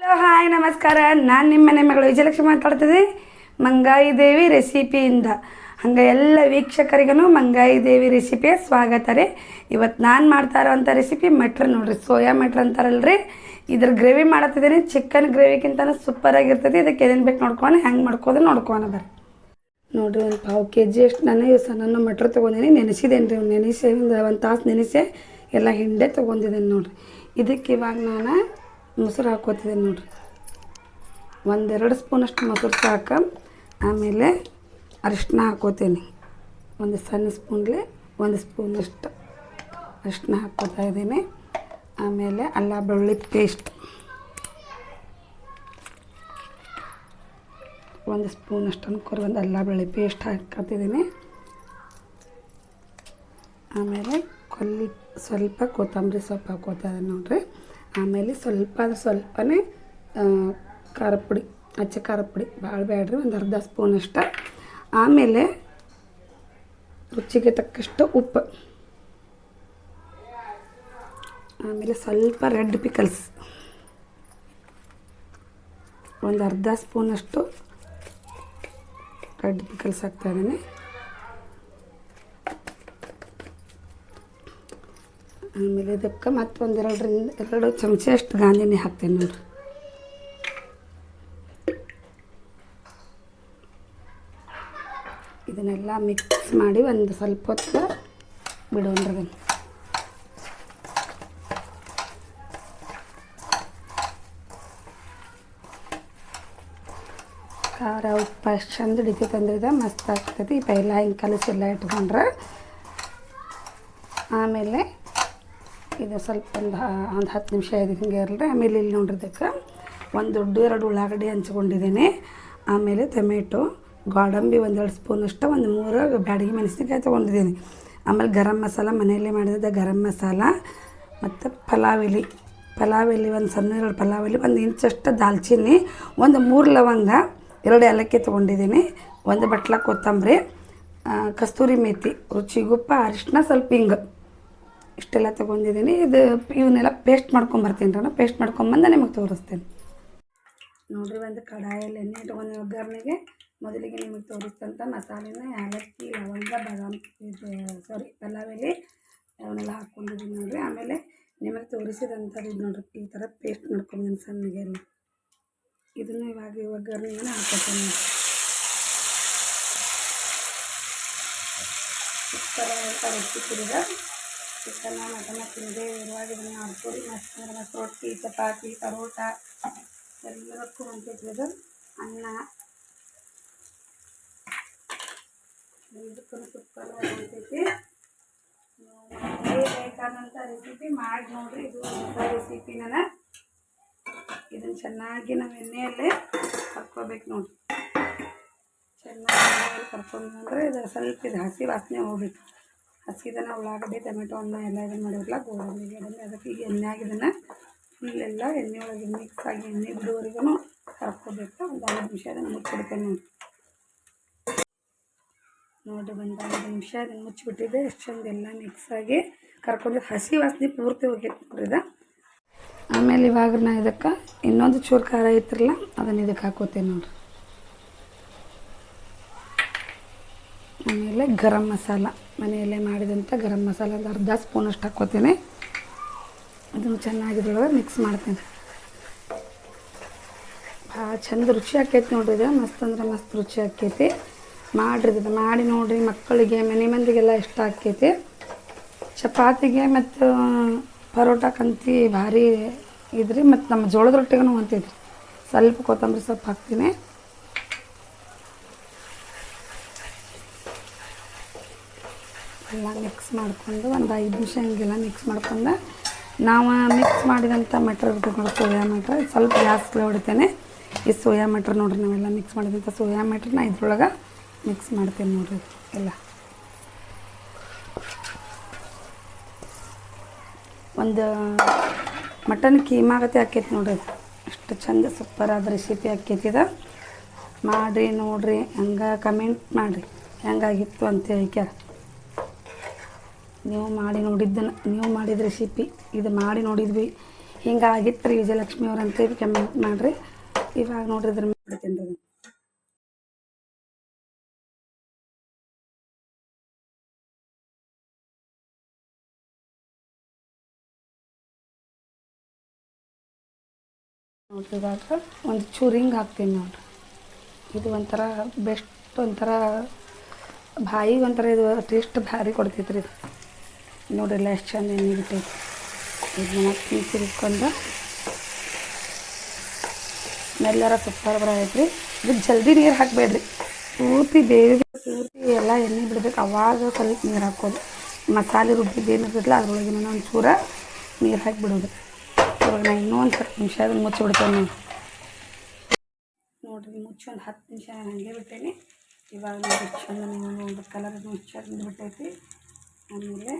Hello, hi, ನಮಸ್ಕಾರ. ನಾನು ನಿಮ್ಮ ಮನೆ ಮಗಳು ವಿಜಯಲಕ್ಷ್ಮಿ ಮಾತಾಡ್ತಿದ್ದೆ. ಮಂಗಾಯಿ ದೇವಿ ರೆಸಿಪಿಯಿಂದ. ಹಂಗೆ ಎಲ್ಲ ವೀಕ್ಷಕರಿಗೂ ಮಂಗಾಯಿ ದೇವಿ ರೆಸಿಪಿಯ ಸ್ವಾಗತ ರೀ. ಇವತ್ತು ನಾನು ಮಾಡ್ತಾ ಇರೋವಂಥ ರೆಸಿಪಿ ಮಟ್ರ್ ನೋಡ್ರಿ. ಸೋಯಾ ಮಟ್ರ್ ಅಂತಾರಲ್ರಿ. ಇದ್ರ ಗ್ರೇವಿ ಮಾಡತ್ತಿದ್ದೀನಿ. ಚಿಕನ್ ಗ್ರೇವಿಗಿಂತನೂ ಸೂಪರಾಗಿರ್ತೈತಿ ಇದಕ್ಕೆ ಏನೇನು ಬೇಕು ನೋಡ್ಕೊಂಡು ಹೆಂಗೆ ಮಾಡ್ಕೋದು ನೋಡ್ಕೊಣ ಬರ್ರಿ. ನೋಡಿರಿ, ಒಂದು ಪಾವು ಕೆ ಜಿ ಅಷ್ಟು ನಾನು ಇವು ಸಣ್ಣ ಮಟ್ರ್ ತೊಗೊಂಡಿನಿ. ನೆನೆಸಿದ್ದೇನೆ ರೀ ನೆನೆಸಿ, ಒಂದು ಒಂದು ತಾಸು ನೆನೆಸಿ ಎಲ್ಲ ಹಿಂಡೆ ತೊಗೊಂಡಿದ್ದೇನೆ ನೋಡಿರಿ. ಇದಕ್ಕೆ ಇವಾಗ ನಾನು ಮೊಸರು ಹಾಕೋತಿದ್ದೀನಿ ನೋಡಿರಿ. ಒಂದೆರಡು ಸ್ಪೂನಷ್ಟು ಮೊಸರು ಸಾಕು. ಆಮೇಲೆ ಅರಿಶಿನ ಹಾಕೋತೀನಿ ಒಂದು ಸಣ್ಣ ಸ್ಪೂನ್ಲಿ ಒಂದು ಸ್ಪೂನಷ್ಟು ಅರಿಶಿನ ಹಾಕೋತಾ ಇದ್ದೀನಿ. ಆಮೇಲೆ ಅಲ್ಲ ಬೆಳ್ಳುಳ್ಳಿ ಪೇಸ್ಟ್. ಒಂದು ಸ್ಪೂನಷ್ಟು ಅನ್ಕೋರಿ ಒಂದು ಅಲ್ಲ ಬೆಳ್ಳಿ ಪೇಸ್ಟ್ ಹಾಕೋತಿದ್ದೀನಿ ಆಮೇಲೆ ಕೊಲ್ಲಿ ಸ್ವಲ್ಪ ಕೊತ್ತಂಬರಿ ಸೊಪ್ಪು ಹಾಕೋತಾ ಇದ್ದೀನಿ ನೋಡ್ರಿ. ಆಮೇಲೆ ಸ್ವಲ್ಪ ಸ್ವಲ್ಪನೇ ಖಾರದ ಖಾರ ಪುಡಿ ಅಚ್ಚ ಖಾರ ಪುಡಿ ಭಾಳ ಬೇಡ್ರಿ ಒಂದು ಅರ್ಧ ಸ್ಪೂನ್ ಅಷ್ಟು. ಆಮೇಲೆ ರುಚಿಗೆ ತಕ್ಕಷ್ಟು ಉಪ್ಪು. ಆಮೇಲೆ ಸ್ವಲ್ಪ ರೆಡ್ ಪಿಕಲ್ಸ್. ಒಂದು ಅರ್ಧ ಸ್ಪೂನಷ್ಟು ರೆಡ್ ಪಿಕಲ್ಸ್ ಹಾಕ್ತಾ ಆಮೇಲೆ ಇದಕ್ಕೆ ಮತ್ತೆ ಒಂದು ಎರಡರಿಂದ ಎರಡು ಚಮಚ ಅಷ್ಟು ಗಾಂಧಿನಿ ಹಾಕ್ತೇನೆ ನೋಡ್ರಿ. ಇದನ್ನೆಲ್ಲ ಮಿಕ್ಸ್ ಮಾಡಿ ಒಂದು ಸ್ವಲ್ಪ ಹೊತ್ತು ಬಿಡೋಣ್ರಿ ಖಾರ ಉಪ್ಪು ಅಷ್ಟು ಚಂದ ಅಂದ್ರೆ ಇದು, ಮಸ್ತ್ ಆಗ್ತೈತಿ. ಪೈಲ ಹಿಂಗೆ ಕಲಸಿ ಎಲ್ಲ ಇಟ್ಕೊಂಡ್ರೆ ಆಮೇಲೆ ಇದು ಸ್ವಲ್ಪ ಒಂದು ಒಂದು ಹತ್ತು ನಿಮಿಷ ಇದು ಹಿಂಗೆ ಇರಲ್ರಿ. ಆಮೇಲೆ ಇಲ್ಲಿ ನೋಡ್ರಿ ಇದಕ್ಕೆ ಒಂದು ದೊಡ್ಡ ಎರಡು ಉಳ್ಳಾಗಡ್ಡಿ ಹಂಚ್ಕೊಂಡಿದ್ದೀನಿ. ಆಮೇಲೆ ಟೊಮೆಟೊ, ಗೋಡಂಬಿ ಒಂದೆರಡು ಸ್ಪೂನಷ್ಟು ಒಂದು ಮೂರು ಬ್ಯಾಡಗಿ ಮೆಣಸಿನಕಾಯಿ ತೊಗೊಂಡಿದ್ದೀನಿ. ಆಮೇಲೆ ಗರಂ ಮಸಾಲ, ಮನೆಯಲ್ಲೇ ಮಾಡಿದ ಗರಂ ಮಸಾಲ ಮತ್ತು ಪಲಾವ್ ಎಲೆ ಪಲಾವ್ ಎಲೆ ಒಂದು ಸಣ್ಣ ಎರಡು ಪಲಾವ್ ಎಲೆ ಒಂದು ಇಂಚಷ್ಟು ದಾಲ್ಚಿನ್ನಿ, ಒಂದು ಮೂರು ಲವಂಗ, ಎರಡು ಏಲಕ್ಕಿ ತೊಗೊಂಡಿದ್ದೀನಿ, ಒಂದು ಬಟ್ಲ ಕೊತ್ತಂಬರಿ ಕಸ್ತೂರಿ ಮೇಥಿ ರುಚಿಗುಪ್ಪ ಅರಿಶಿನ ಸ್ವಲ್ಪ ಹಿಂಗೆ. ಇಷ್ಟೆಲ್ಲ ತೊಗೊಂಡಿದ್ದೀನಿ. ಇದು ಇವನ್ನೆಲ್ಲ ಪೇಸ್ಟ್ ಮಾಡ್ಕೊಂಬರ್ತೀನಿ ನಾನು ಪೇಸ್ಟ್ ಮಾಡ್ಕೊಂಬಂದು ನಿಮಗೆ ತೋರಿಸ್ತೇನೆ. ನೋಡಿರಿ ಒಂದು ಕಡಾಯಲ್ಲಿ ಎಣ್ಣೆ ಇಟ್ಕೊಂಡು ಒಗ್ಗರಣೆಗೆ ಮೊದಲಿಗೆ ನಿಮಗೆ ತೋರಿಸ್ತಂಥ ಮಸಾಲೆನ ಏಲಕ್ಕಿ, ಲವಂಗ, ಬಾದಾಮಿ, ಇದು ಸಾರಿ ಪಲಾವ್ ಎಲೆ ಅವನ್ನೆಲ್ಲ ಹಾಕ್ಕೊಂಡಿದ್ದೀನಿ ನೋಡಿರಿ. ಆಮೇಲೆ ನಿಮಗೆ ತೋರಿಸಿದಂಥದ್ದು ಇದು ನೋಡ್ರಿ, ಈ ಥರ ಪೇಸ್ಟ್ ಮಾಡ್ಕೊಂಬಂದು ಸಣ್ಣಗೆ ಎಲ್ಲ. ಇದನ್ನು ಇವಾಗ ಈ ಒಗ್ಗರಣೆನ ಹಾಕೋತೀನಿ ಈ ಚಿಕ್ಕನ ರೆಸಿಪಿ ರೆಸಿಪಿದ ಚಿಕನ್ನ ಮಟನ ತಿನ್ನದೇ ಇರುವಾಗ ಇದನ್ನು ಮಾಡ್ಕೊಡಿ ಮಸ್ತ್ ಮಸ್ತ್ ರೊಟ್ಟಿ, ಚಪಾತಿ, ಪರೋಟ, ಎಲ್ಲದಕ್ಕೂ ಹೊಂತೈತಿ ಅದು ಅನ್ನ ಇದಕ್ಕೂ ಸೂಪರ್ ಹೊಂತೈತಿ ಬೇಕಾದಂಥ ರೆಸಿಪಿ ಮಾಡಿ ನೋಡಿರಿ. ಇದು ಹೊಸ ರೆಸಿಪಿ ನಾನು ಇದನ್ನು ಚೆನ್ನಾಗಿ ನಾವು ಎಣ್ಣೆಯಲ್ಲೇ ಕರ್ಕೋಬೇಕು ನೋಡಿ ಚೆನ್ನಾಗಿ ಕರ್ಕೊಂಡ್ಬಂದ್ರೆ ಇದು ಸ್ವಲ್ಪ ಇದು ಹಸಿ ವಾಸನೆ ಹೋಗ್ಬೇಕು. ಹಸಿದನ್ನ ಉಳ್ಳಾಗಡ್ಡಿ, ಟೊಮೆಟೊ, ಅನ್ನ ಎಲ್ಲ ಇದನ್ನು ಮಾಡಿರಲ್ಲ ಗೋಡಂಬಿ ಅದನ್ನು ಅದಕ್ಕೆ ಈಗ ಎಣ್ಣೆ ಇದನ್ನು ಫುಲ್ಲೆಲ್ಲ ಎಣ್ಣೆ ಒಳಗೆ ಮಿಕ್ಸ್ ಆಗಿ ಎಣ್ಣೆ ಬಿಡುವವರೆಗೂ ಕರ್ಕೋಬೇಕು. ಒಂದು ಐದು ನಿಮಿಷ ಅದನ್ನು ಮುಚ್ಚಿಬಿಡ್ತೇನೆ ನೋಡಿ ನೋಡಿ ಒಂದು ಐದು ನಿಮಿಷ ಅದನ್ನು ಮುಚ್ಚಿಬಿಟ್ಟಿದ್ದೆ ಎಷ್ಟು ಚಂದ ಎಲ್ಲ ಮಿಕ್ಸ್ ಆಗಿ ಕರ್ಕೊಂಡು ಹಸಿ ವಾಸನೆ ಪೂರ್ತಿ ಹೋಗೈತೆ ನೋಡಿದ ಆಮೇಲೆ ಇವಾಗ ನಾ ಇದಕ್ಕೆ ಇನ್ನೊಂದು ಚೂರು ಖಾರ ಐತ್ರಲ್ಲ ಅದನ್ನು ಇದಕ್ಕೆ ಹಾಕೋತೇನೆ ನೋಡ್ರಿ. ಆಮೇಲೆ ಗರಂ ಮಸಾಲ. ಮನೆಯಲ್ಲೇ ಮಾಡಿದಂಥ ಗರಂ ಮಸಾಲ ಒಂದು ಅರ್ಧ ಸ್ಪೂನಷ್ಟು ಹಾಕ್ಕೋತೀನಿ ಅದನ್ನು ಚೆನ್ನಾಗಿ ಇದ್ರೊಳಗೆ ಮಿಕ್ಸ್ ಮಾಡ್ತೀನಿ. ಭಾಳ ಚಂದ ರುಚಿ ಆಕೈತಿ ನೋಡ್ರಿ ಇದು. ಮಸ್ತ್ ಅಂದ್ರೆ ಮಸ್ತ್ ರುಚಿ ಆಕೈತಿ. ಮಾಡಿರಿ ಇದು ಮಾಡಿ ನೋಡಿರಿ ಮಕ್ಕಳಿಗೆ, ಮನೆ ಮಂದಿಗೆಲ್ಲ ಇಷ್ಟ ಆಕೈತಿ. ಚಪಾತಿಗೆ ಮತ್ತು ಪರೋಟಕ್ಕಂತಿ ಭಾರಿ ಇದ್ರಿ. ಮತ್ತು ನಮ್ಮ ಜೋಳದ ರೊಟ್ಟಿಗೂ ಹೊಂತೈತ್ರಿ ಸ್ವಲ್ಪ ಕೊತ್ತಂಬರಿ ಸೊಪ್ಪು ಹಾಕ್ತೀನಿ. ಎಲ್ಲ ಮಿಕ್ಸ್ ಮಾಡಿಕೊಂಡು ಒಂದು ಐದು ನಿಮಿಷ ಹಿಂಗೆಲ್ಲ ಮಿಕ್ಸ್ ಮಾಡ್ಕೊಂಡು ನಾವು ಮಿಕ್ಸ್ ಮಾಡಿದಂಥ ಮಟರ್ ಇರ್ತದೆ ಸೋಯಾ ಮಟ್ರ್ ಸ್ವಲ್ಪ ಗ್ಯಾಸ್ ಹೊಡಿತೇನೆ. ಈ ಸೋಯಾ ಮಟ್ರ್ ನೋಡ್ರಿ ನಾವೆಲ್ಲ ಮಿಕ್ಸ್ ಮಾಡಿದಂಥ ಸೋಯಾ ಮಟರ್ನ ಇದ್ರೊಳಗೆ ಮಿಕ್ಸ್ ಮಾಡ್ತೇನೆ ನೋಡ್ರಿ ಎಲ್ಲ. ಒಂದು ಮಟನ್ ಕೀಮಾಗತ್ತೆ ಆಕೈತಿ ನೋಡ್ರಿ. ಅಷ್ಟು ಚಂದ ಸೂಪರ್ ಆದ ರೆಸಿಪಿ ಆಕೈತಿ ಇದು. ಮಾಡಿರಿ ನೋಡಿರಿ, ಹಂಗೆ ಕಮೆಂಟ್ ಮಾಡಿರಿ. ಹೆಂಗಾಗಿತ್ತು ಅಂತ ಕ್ಯಾ ನೀವು ಮಾಡಿ ನೋಡಿದ್ದನ್ನು, ನೀವು ಮಾಡಿದ ರೆಸಿಪಿ ಇದು ಮಾಡಿ ನೋಡಿದ್ವಿ. ಹಿಂಗಾಗಿತ್ತು ರೀ ವಿಜಯಲಕ್ಷ್ಮಿ ಅವ್ರಂತ ಕಮೆಂಟ್ ಮಾಡಿರಿ. ಇವಾಗ ನೋಡಿದ್ರೆ ಬಿಡ್ತೀನಿ ರೀ ನೋಡ್ರಿ ಇವಾಗ ಒಂದು ಚೂರು ಹಿಂಗೆ ಹಾಕ್ತೀನಿ ನೋಡ್ರಿ. ಇದು ಒಂಥರ ಬೆಸ್ಟ್ ಒಂಥರ ಬಾಯಿಗೆ ಒಂಥರ ಇದು ಟೇಸ್ಟ್ ಭಾರಿ ಕೊಡ್ತೈತ್ರಿ ಇದು. ನೋಡ್ರಿಲ್ಲ ಎಷ್ಟು ಚಂದ ಎಣ್ಣೆ ಬಿಟ್ಟೈತಿ ಇದನ್ನ ಮತ್ತೆ ಮೆಲ್ಲಾರ ಮೆಲ್ಲರ ಸೂಪರ್ ಬರೈತ್ರಿ ಇದು ಜಲ್ದಿ ನೀರು ಹಾಕಬೇಡ್ರಿ. ಪೂರ್ತಿ ಬೇರೆ ಪೂರ್ತಿ ಎಲ್ಲ ಎಣ್ಣೆ ಬಿಡ್ಬೇಕು. ಅವಾಗ ಸ್ವಲ್ಪ ನೀರು ಹಾಕೋದು. ಮಸಾಲೆ ರುಬ್ಬಿದ್ದು ಏನಿರ್ತೈತಲ್ಲ ಅದ್ರೊಳಗಿನ ಒಂದು ಚೂರ ನೀರು ಹಾಕಿ ಬಿಡೋದು ಇವಾಗ ನಾ ಇನ್ನೂ ಒಂದು ಸ್ವಲ್ಪ ನಿಮಿಷ ಅದನ್ನು ಮುಚ್ಚಿಬಿಡ್ತೇನೆ ನಾನು ನೋಡಿರಿ ಮುಚ್ಚಿ ಒಂದು ಹತ್ತು ನಿಮಿಷ ನಾನು ಹಾಗೆ ಬಿಟ್ಟೇನೆ ಇವಾಗ ನೋಡಿ, ಚಂದ ಒಂದು ಕಲರ್ ಮುಚ್ಚಿ ಬಿಟ್ಟೈತಿ ಆಮೇಲೆ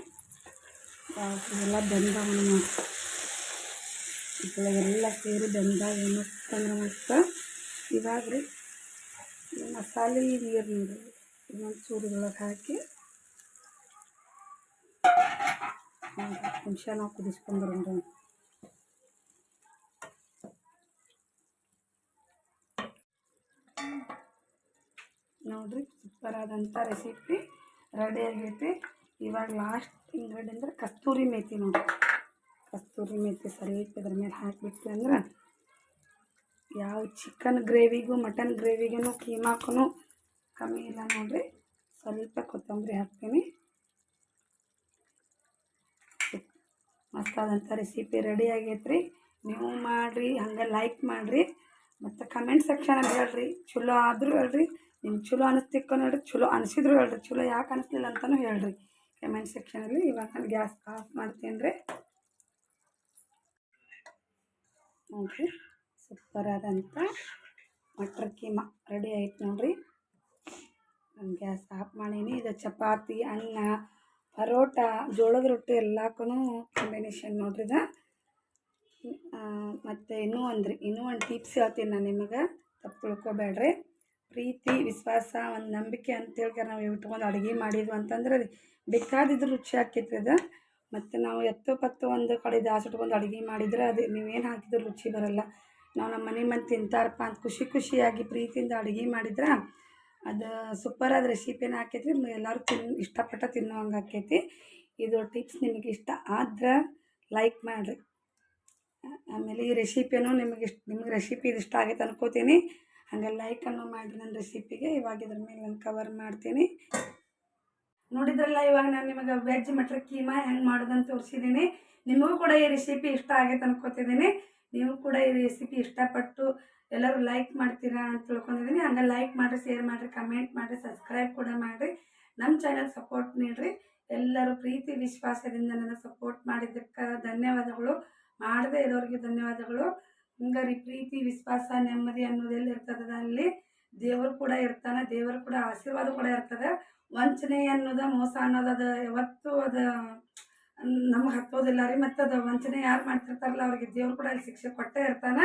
ಎಲ್ಲ ಬೆಂದವನು ಎಲ್ಲ ಸೇರಿ ಬೆಂದಾಗ ಮಸ್ತ್. ಮತ್ತು ಇವಾಗ ರೀ ಮಸಾಲೆ ನೀರು ನೋಡ್ರಿ, ಇನ್ನೊಂದು ಚೂರಿದೊಳಗೆ ಹಾಕಿ. ನಿಮಿಷ ನಾವು ಕುದಿಸ್ಕೊಂಡ್ಬರೋಣ ನೋಡಿರಿ ಸೂಪರ್ ಆದಂಥ ರೆಸಿಪಿ ರೆಡಿ ಆಗೈತಿ. ಇವಾಗ ಲಾಸ್ಟ್ ಇಂಗ್ರೀಡಿಯಂಟ್ ಅಂದ್ರೆ ಕಸ್ತೂರಿ ಮೇಥಿ ನೋಡಿ ಕಸ್ತೂರಿ ಮೇಥಿ ಸ್ವಲ್ಪ ಇದ್ರ ಮೇಲೆ ಹಾಕಿಬಿಟ್ವಿ ಅಂದ್ರೆ ಯಾವ ಚಿಕನ್ ಗ್ರೇವಿಗೂ ಮಟನ್ ಗ್ರೇವಿಗೂ ಕೀಮಾಕ್ಕೂ ಕಮ್ಮಿ ಇಲ್ಲ ನೋಡಿರಿ. ಸ್ವಲ್ಪ ಕೊತ್ತಂಬರಿ ಹಾಕ್ತೀನಿ. ಮಸ್ತಾದಂಥ ರೆಸಿಪಿ ರೆಡಿ ಆಗೈತ್ರಿ. ನೀವು ಮಾಡಿರಿ, ಹಂಗೆ ಲೈಕ್ ಮಾಡಿರಿ. ಮತ್ತು ಕಮೆಂಟ್ ಸೆಕ್ಷನಲ್ಲಿ ಹೇಳ್ರಿ. ಚಲೋ ಆದರೂ ಹೇಳ್ರಿ. ನಿಮ್ಗೆ ಚಲೋ ಅನಿಸ್ತಿಕ್ಕ ನೋಡ್ರಿ, ಚಲೋ ಅನಿಸಿದ್ರು ಹೇಳ್ರಿ. ಚಲೋ ಯಾಕೆ ಅನಿಸ್ಲಿಲ್ಲ ಅಂತಲೂ ಹೇಳ್ರಿ. ಕಮೆಂಟ್ ಸೆಕ್ಷನಲ್ಲಿ ಇವಾಗ ನಾನು ಗ್ಯಾಸ್ ಆಫ್ ಮಾಡ್ತೀನಿ ರೀ ನೋಡಿರಿ ಸೂಪರ್ ಆದಂಥ ಮಟ್ರ್ ಕೀಮಾ ರೆಡಿ ಆಯ್ತು ನೋಡಿರಿ. ನಾನು ಗ್ಯಾಸ್ ಆಫ್ ಮಾಡೀನಿ. ಇದು ಚಪಾತಿ, ಅನ್ನ, ಪರೋಟ, ಜೋಳದ ರೊಟ್ಟಿ ಎಲ್ಲಕ್ಕೂ ಕಾಂಬಿನೇಷನ್ ನೋಡ್ರಿ ಇದು. ಮತ್ತು ಇನ್ನೂ ಒಂದು ರೀ ಇನ್ನೂ ಒಂದು ಟಿಪ್ಸ್ ಹೇಳ್ತೀನಿ ನಾನು ನಿಮಗೆ. ತಪ್ಪು ತಿಳ್ಕೊಬೇಡ್ರಿ. ಪ್ರೀತಿ, ವಿಶ್ವಾಸ, ಒಂದು ನಂಬಿಕೆ ಅಂತೇಳಿ ನಾವು ಇಟ್ಕೊಂಡು ಅಡುಗೆ ಮಾಡಿದ್ವು ಅಂತಂದ್ರೆ ಬೇಕಾದಿದ್ದು ರುಚಿ ಆಕ್ಕೈತ್ರಿ ಅದು. ಮತ್ತು ನಾವು ಎತ್ತು ಪತ್ತು ಒಂದು ಕಡೆ ದಾಸ ಇಟ್ಕೊಂಡು ಅಡುಗೆ ಮಾಡಿದ್ರೆ ಅದು ನೀವೇನು ಹಾಕಿದ್ರು ರುಚಿ ಬರಲ್ಲ. ನಾವು ನಮ್ಮ ಮನೆ ಮಂದಿ ತಿಂತಾರಪ್ಪ ಅಂತ ಖುಷಿ ಖುಷಿಯಾಗಿ ಪ್ರೀತಿಯಿಂದ ಅಡುಗೆ ಮಾಡಿದ್ರೆ ಅದು ಸೂಪರ್ ಆದ ರೆಸಿಪಿನ ಆಕೈತಿ ಎಲ್ಲರೂ ತಿನ್ ಇಷ್ಟಪಟ್ಟು ತಿನ್ನುವಂಗೆ ಆಕೈತಿ. ಇದು ಟಿಪ್ಸ್ ನಿಮಗೆ ಇಷ್ಟ ಆದ್ರೆ ಲೈಕ್ ಮಾಡಿರಿ. ಆಮೇಲೆ ಈ ರೆಸಿಪಿನೂ ನಿಮಗೆ ಇಷ್ಟ ನಿಮಗೆ ರೆಸಿಪಿ ಇದು ಇಷ್ಟ ಆಗೈತೆ ಅನ್ಕೋತೀನಿ. ಹಾಗೆ ಲೈಕನ್ನು ಮಾಡಿ ನನ್ನ ರೆಸಿಪಿಗೆ ಇವಾಗ ಇದ್ರ ಮೇಲೆ ನಾನು ಕವರ್ ಮಾಡ್ತೀನಿ. ನೋಡಿದ್ರಲ್ಲ ಇವಾಗ ನಾನು ನಿಮಗೆ ವೆಜ್ ಮಟರ್ ಕೀಮಾ ಹೆಂಗೆ ಮಾಡೋದಂತ ತೋರಿಸಿದ್ದೀನಿ ನಿಮಗೂ ಕೂಡ ಈ ರೆಸಿಪಿ ಇಷ್ಟ ಆಗೈತೆ ಅನ್ಕೋತಿದ್ದೀನಿ ನೀವು ಕೂಡ ಈ ರೆಸಿಪಿ ಇಷ್ಟಪಟ್ಟು ಎಲ್ಲರೂ ಲೈಕ್ ಮಾಡ್ತೀರಾ ಅಂತ ತಿಳ್ಕೊಂಡಿದ್ದೀನಿ ಹಂಗೆ ಲೈಕ್ ಮಾಡಿರಿ ಶೇರ್ ಮಾಡಿರಿ ಕಮೆಂಟ್ ಮಾಡಿರಿ ಸಬ್ಸ್ಕ್ರೈಬ್ ಕೂಡ ಮಾಡಿರಿ. ನಮ್ಮ ಚಾನಲ್ ಸಪೋರ್ಟ್ ನೀಡಿರಿ. ಎಲ್ಲರೂ ಪ್ರೀತಿ, ವಿಶ್ವಾಸದಿಂದ ನನ್ನ ಸಪೋರ್ಟ್ ಮಾಡಿದ್ದಕ್ಕೆ ಧನ್ಯವಾದಗಳು. ಮಾಡದೇ ಇರೋರಿಗೆ ಧನ್ಯವಾದಗಳು. ಹಂಗಾರಿ ಪ್ರೀತಿ, ವಿಶ್ವಾಸ, ನೆಮ್ಮದಿ ಅನ್ನೋದೆಲ್ಲ ಇರ್ತದ ಅಲ್ಲಿ ದೇವರು ಕೂಡ ಇರ್ತಾನೆ, ದೇವರು ಕೂಡ ಆಶೀರ್ವಾದ ಕೂಡ ಇರ್ತದೆ. ವಂಚನೆ ಅನ್ನೋದು ಮೋಸ ಅನ್ನೋದು ಅದು ಯಾವತ್ತೂ ಅದು ನಮಗೆ ಹತ್ತೋದಿಲ್ಲ ರೀ. ಮತ್ತು ಅದು ವಂಚನೆ ಯಾರು ಮಾಡ್ತಿರ್ತಾರಲ್ಲ ಅವ್ರಿಗೆ ದೇವ್ರು ಕೂಡ ಅಲ್ಲಿ ಶಿಕ್ಷೆ ಕೊಟ್ಟೇ ಇರ್ತಾನೆ.